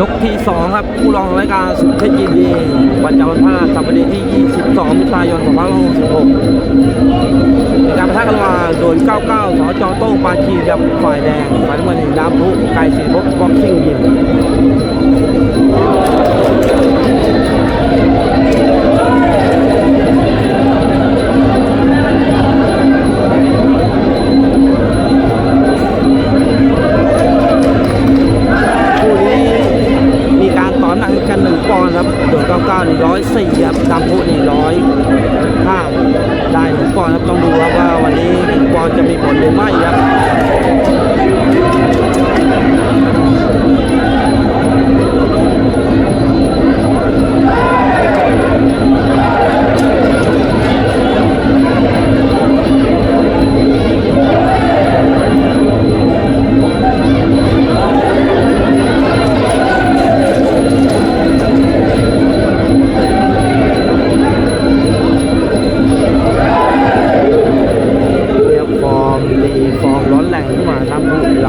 ยกที่ 2 ครับผู้รองรายการสุดเพชรยินดีวันจันทร์วันพฤหัสบดีที่ 22 มิถุนายน 2566ในการประทะกันระหว่าโดน99 สจโต้งปาชีกับฝ่ายแดงฝ่ายน้ำเงินน้ำพุไก่สีบกบ็อกซิ่งยิม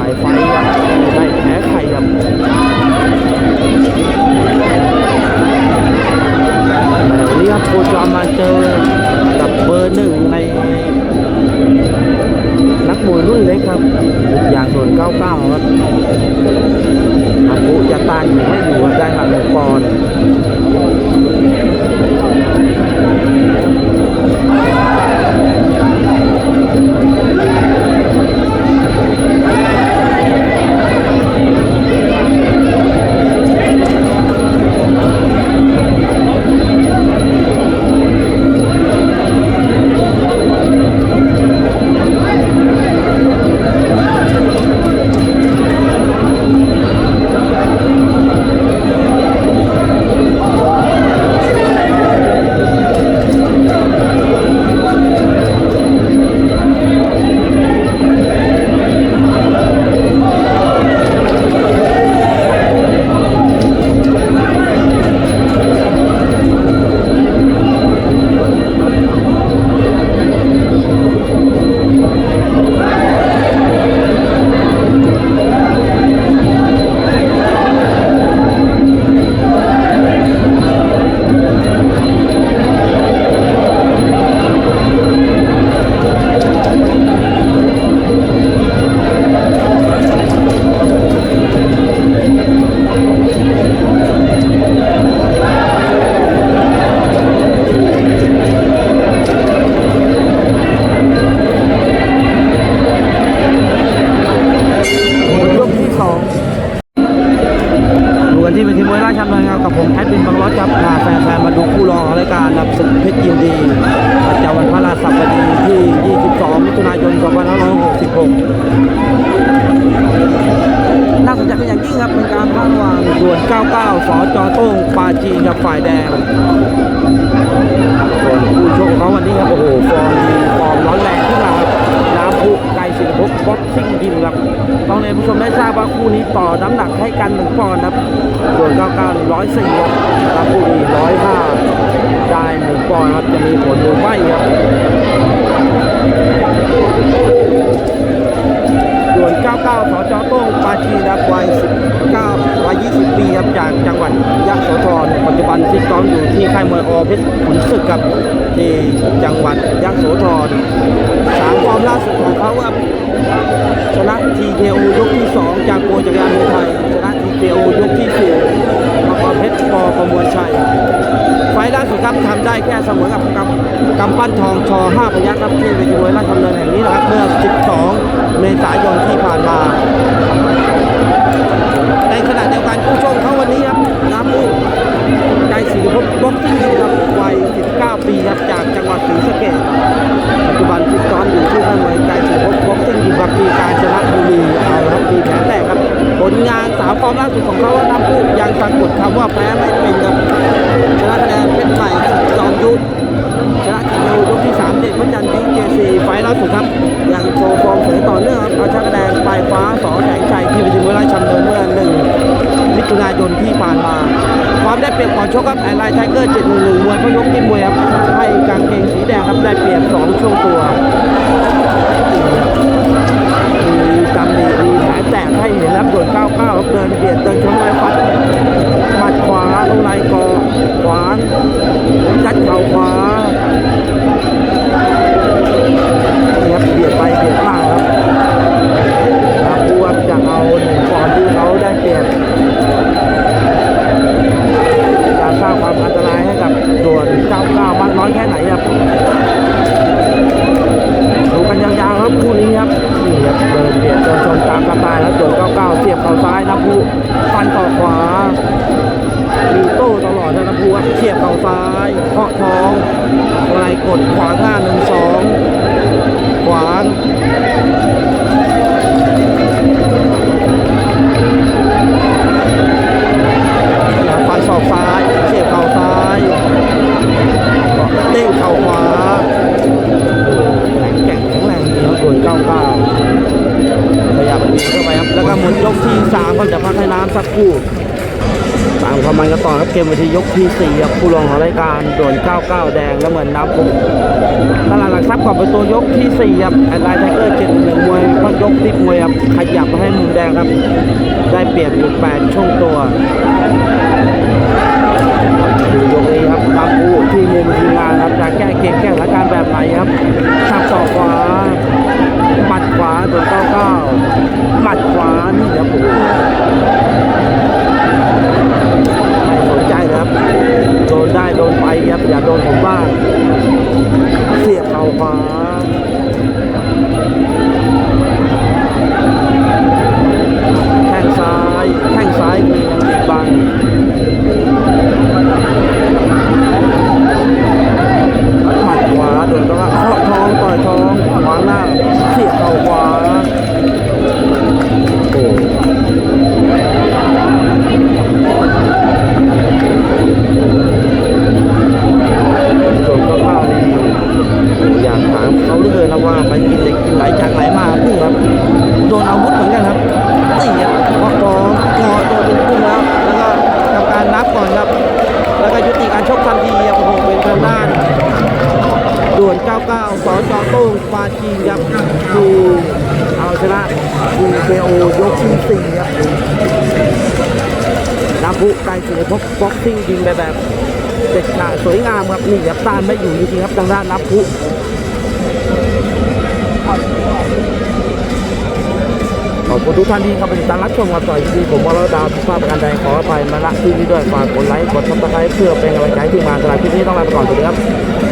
ายไฟต์ครับไม่แพ้ใครครับแต่วันนี้ครับโคจรมาเจอกับเบอร์หนึ่งในนักมวยรุ่นเล็กครับอย่างส่วน99ครับอาปุจะตายอยู่ไม่อยู่ได้มาหนึ่งปอนด์ น่าสนใจเป็นอย่างยิ่งครับเป็นการพาระหว่างด่วน 99 สจโต้งปาจีนกับฝ่ายแดงส่วนคู่ชกเขาวันนี้ครับโอ้โหฟอร์มดีฟอร์มร้อนแรงขึ้นมาครับน้ำพุไก่สิงห์พุกบ็อกซิ่งยิมครับต้องให้ผู้ชมได้ทราบว่าคู่นี้ต่อน้ำหนักให้กันหนึ่งปอนด์ครับส่วน 99 104ครับน้ำพุดี105 ได้หนึ่งปอนด์ครับจะมีผลหรือไม่ครับ 99สจโต้งปาจีนครับวัย 19วัย 20 ปีครับจากจังหวัดยะโสธรปัจจุบันฟิตซ้อมอยู่ที่ค่ายมวยอเพชรขุนศึกครับที่จังหวัดยะโสธรสามฟอร์มล่าสุดของเขาครับชนะ TKO ยกที่ 2 จากโกจักรยานมวยไทยชนะ TKO ยกที่4มังกรเพชรปอประมวลชัย ไฟล่าสุดครับทำได้แค่เสมอกับกำกำปั้นทองชอ5พยัคฆ์ครับที่เวทีมวยราชดำเนินแห่งนี้นะครับเมื่อ 12 เมษายนที่ผ่านมาในขณะเดียวกันผู้ชมเขาวันนี้ครับน้ำมูกใจสีพบบ็อกซิ่งยิมครับวัย 19 ปีครับจากจังหวัดศรีสะเกษ ลงานสามฟอร์มล่าสุดของเขาว่าน้ำมูกยังสะกดคำว่าแพ้ไม่เป็นครับชนะคะแนนเพชรใหม่จอมยุทธชนะทีโยกที่3เด็กพระจันทร์บิ๊กเจซีไฟล์ล่าสุดครับยังโชว์ฟอร์มสวยต่อเนื่องครับเอาชนะคะแนนปลายฟ้าสอแสงชัยที่วิจิตรราชดำเนินเมื่อหนึ่งมิถุนายนที่ผ่านมา ความได้เปรียบก่อนชกครับไอไลท์ไทเกอร์711มวยพยกที่มวยครับให้กางเกงสีแดงครับได้เปรียบ2ช่วงตัว 3ครับจะพักให้น้ำสักครู่ตามความมันกันต่อครับเกมวันที่ยกที่ 4 ครับผู้รองของรายการโดน 99 แดงและเหมือนน้ำพุตลาดหลักทรัพย์ก่อนเป็นตัวยกที่ 4 ครับแอนไลน์ไทเกอร์เจ็ดหนึ่งมวยพักยกติดมวยครับขยับมาให้มุมแดงครับ ได้เปรียบอยู่8ช่วงตัวดูยกนี้ครับบางผู้ที่มุมทีมงานครับจะแก้เกมแก้สถานการณ์แบบไหนครับ สี ว่าไปกินเหล็กกินไหลจากไหนมาพุ่งครับโดนอาวุธเหมือนกันครับตีครับเคาะท้องงอตัวเป็นพุ่งแล้วแล้วก็ทำการนับก่อนครับ แล้วก็ยุติการชกทันทีครับโอ้โหเป็นทางด้านด่วน 99สอจอโต้งปาจีนครับดูเอาชนะดูเคโอยกที่สี่ครับน้ำพุไกลสือพบบ็อกซิ่งยิงไปแบบเด็ดขาดสวยงามครับนี่ครับต้านไม่อยู่จริงๆครับทางด้านน้ำพุ อบคุณทุกท่านที่เข้าไปติดตามรับชมกันต่อที่ผมวรดาวทุกภาพประการใดขอไปมาณที่นี้ด้วยฝากกดไลค์กดซับสไครต์เพื่อเป็นกำลังใจทีมาสำหรับคลิปนี้ต้องลาไปก่อนสวัสดีครับ